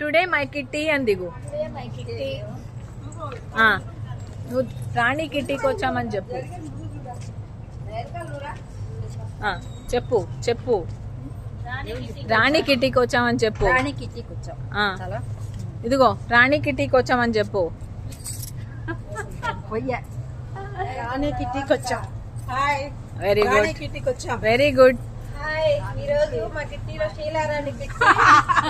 Today my kitty అని దిగు ఆ, నువ్వు రాణి కిట్టీకి వచ్చామని చెప్పు. ఆ, చెప్పు చెప్పు. రాణి కిట్టీకి వచ్చామని చెప్పు. రాణి కిట్టీకి వచ్చాం. ఆ, చాలా. ఇదిగో రాణి కిట్టీకి వచ్చామని చెప్పు. రాణి కిట్టీకి వచ్చాం. హాయ్ వెరీ రాణి గుడ్ కిట్టీకి వచ్చాం. వెరీ గుడ్ హాయ్ ఈ రోజు మా కిట్టీలో శీలారాణి కిట్టి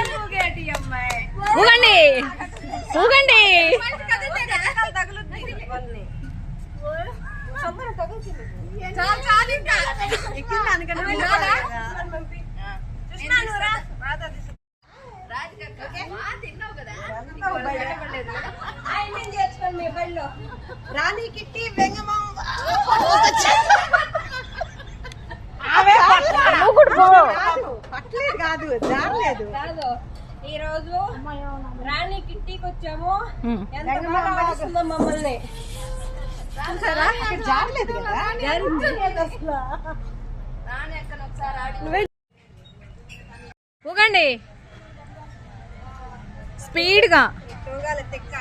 ఊగండి ఊగండి రాణి కిట్టి వెంగమాంబ పట్టలేదు కాదు జారలేదు. ఈ రోజు రాణి కిట్టీకి వచ్చాము. ఎంత బాగా ఆడిస్తుందో మమ్మల్ని. చూసారా? ఇక్కడ జారలేదు కదా? అసలు. ఊగండి. స్పీడ్గా. తిక్క.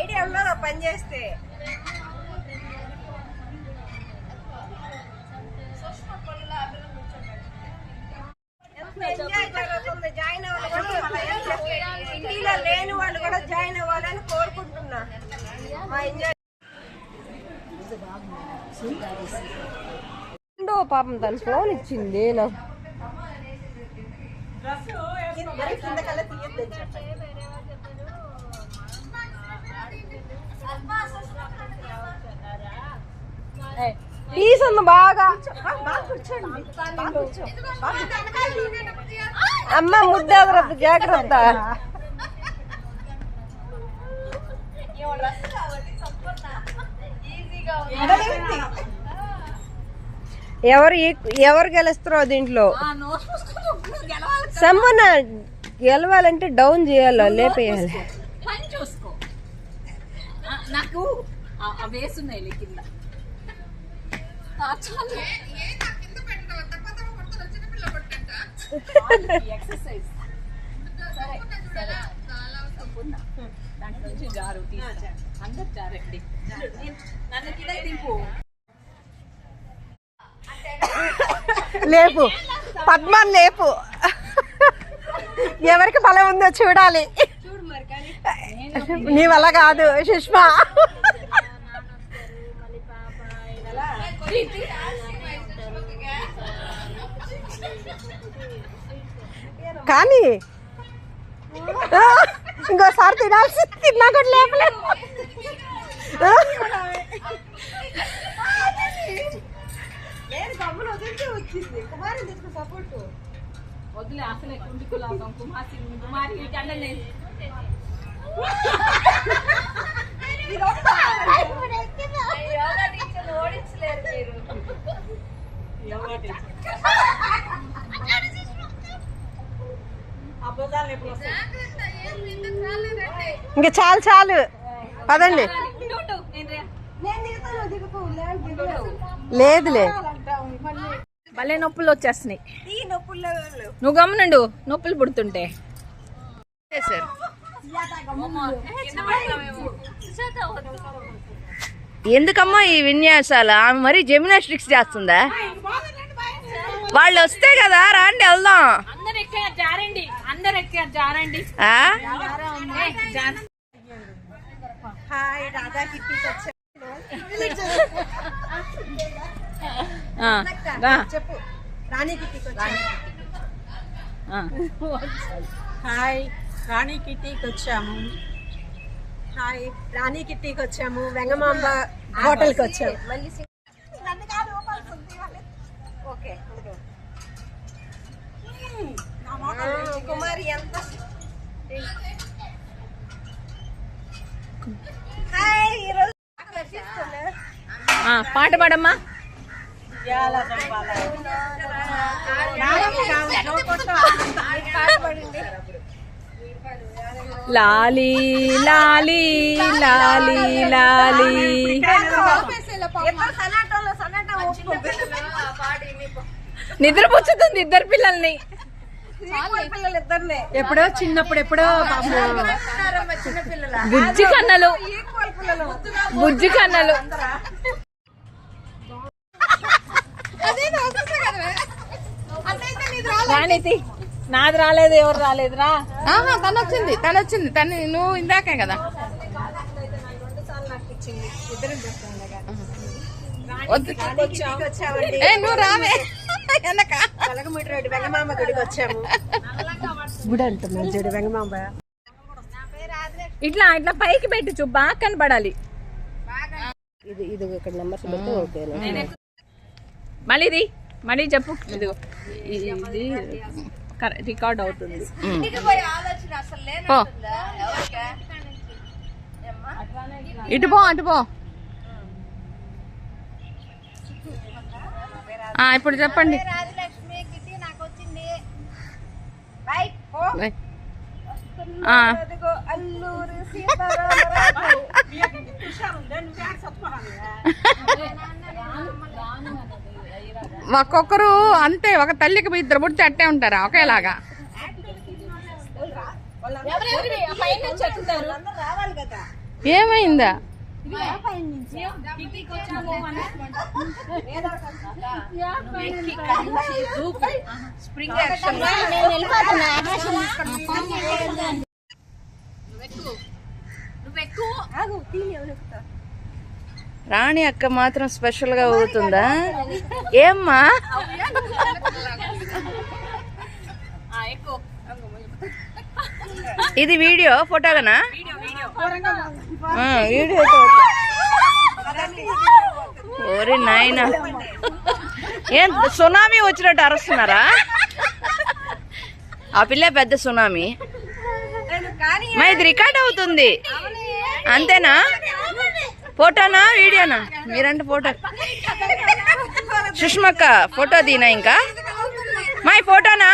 ఐడియా పని చేస్తే. ఎంజాయ్ జరుగుతుంది జాయిన్ అవ్వాలి ఇండియాలో లేని వాళ్ళు కూడా జాయిన్ అవ్వాలని కోరుకుంటున్నా మా ఎంజాయ్ పాపం తను ఫోన్ ఇచ్చింది నాకు పీస్ ఉంది బాగా. అమ్మ ముద్ద జాగ్రత్త. ఎవరు ఎవరు గెలుస్తారో దీంట్లో? సంపన్న గెలవాలంటే డౌన్ చేయాలి? లేపేయాలి? చూసుకో. నాకు వేసున్నాయి కింద. ఆ, చాలు. ఎక్సర్సైజ్ సరే సరే. తప్పున్నా. దాంట్లో నుంచి జారు తీస్తా. అందరు జారండి నన్ను కింద దింపు. లేపు. పద్మాన్ లేపు. ఎవరికి బలం ఉందో చూడాలి. నీ వల్ల కాదు సుష్మా. కానీ ఇంకోసారి తినాల్సి తిన్నా కూడా లేపలేదు వదిలే అసలే కుంటి కులాసం కుమాసి కుమారి వీటన్నీ ఇంకా చాలు చాలు. పదండి. లేదులే. భలే నొప్పులు వచ్చేస్తున్నాయి. నువ్వు గమనండు నొప్పులు పుడుతుంటే. సార్? ఎందుకమ్మా ఈ విన్యాసాలు? ఆమె మరి జిమ్నాస్టిక్స్ చేస్తుందా? వాళ్ళు వస్తే కదా రాండి వెళ్దాం. అందరు ఎక్కారు జారండి. అందరు ఎక్కారు జారండి. दादा की पिक्चर చెప్పు రాణి హాయ్ రాణి కిటీకి వచ్చాము హాయ్ రాణి కిటీకి వచ్చాము వెంగమాంబ హోటల్కి వచ్చాము ఓకే కుమారి ఎంత పాట పాడమ్మా. లాలి లాలి లాలి లాలి. నిద్రపుచ్చుతుంది ఇద్దరు పిల్లల్ని. ఎప్పుడో చిన్నప్పుడు ఎప్పుడో బుజ్జి కన్నలు. బుజ్జి కన్నలు. రాణితి నాది రాలేదు ఎవరు రాలేదురా ఆహా తను వచ్చింది తను వచ్చింది. తను నువ్వు ఇందాకే కదా. నువ్వు రావే. వెనక. వెంగమాంబ గుడికి వచ్చాము. గుడి అంటున్నాను చెడు వెంగమాంబ. ఇట్లా ఇట్లా పైకి పెట్టి చూ బాగా కనపడాలి ఇది ఇది ఇక్కడ నెంబర్స్ పెడితే ఓకే మళ్ళీ ఇది మళ్ళీ చెప్పు. ఇదిగో. ఇది రికార్డ్ అవుతుంది. ఇటు పో. అటు పో. ఆ, ఇప్పుడు చెప్పండి. రాజలక్ష్మి కిటి నాకు వచ్చింది. ఒక్కొక్కరు అంతే ఒక తల్లికి ఇద్దరు పుడితే అట్టే ఉంటారా ఒకేలాగా. అందరూ రావాలి కదా ఏమైందా ఆగు తీని ఎవరు ఎక్కుతా రాణి అక్క మాత్రం స్పెషల్గా ఊగుతుందా? ఏమ్మా? ఇది వీడియో ఫోటోగానా వీడియో. ఓరి నాయన. ఏం సునామీ వచ్చినట్టు అరుస్తున్నారా? ఆ పిల్ల పెద్ద సునామీ. మా ఇది రికార్డ్ అవుతుంది. అంతేనా? ఫోటోనా వీడియోనా? మీరంటే ఫోటో. సుష్మక్క ఫోటో తీనా ఇంకా? మా ఫోటోనా?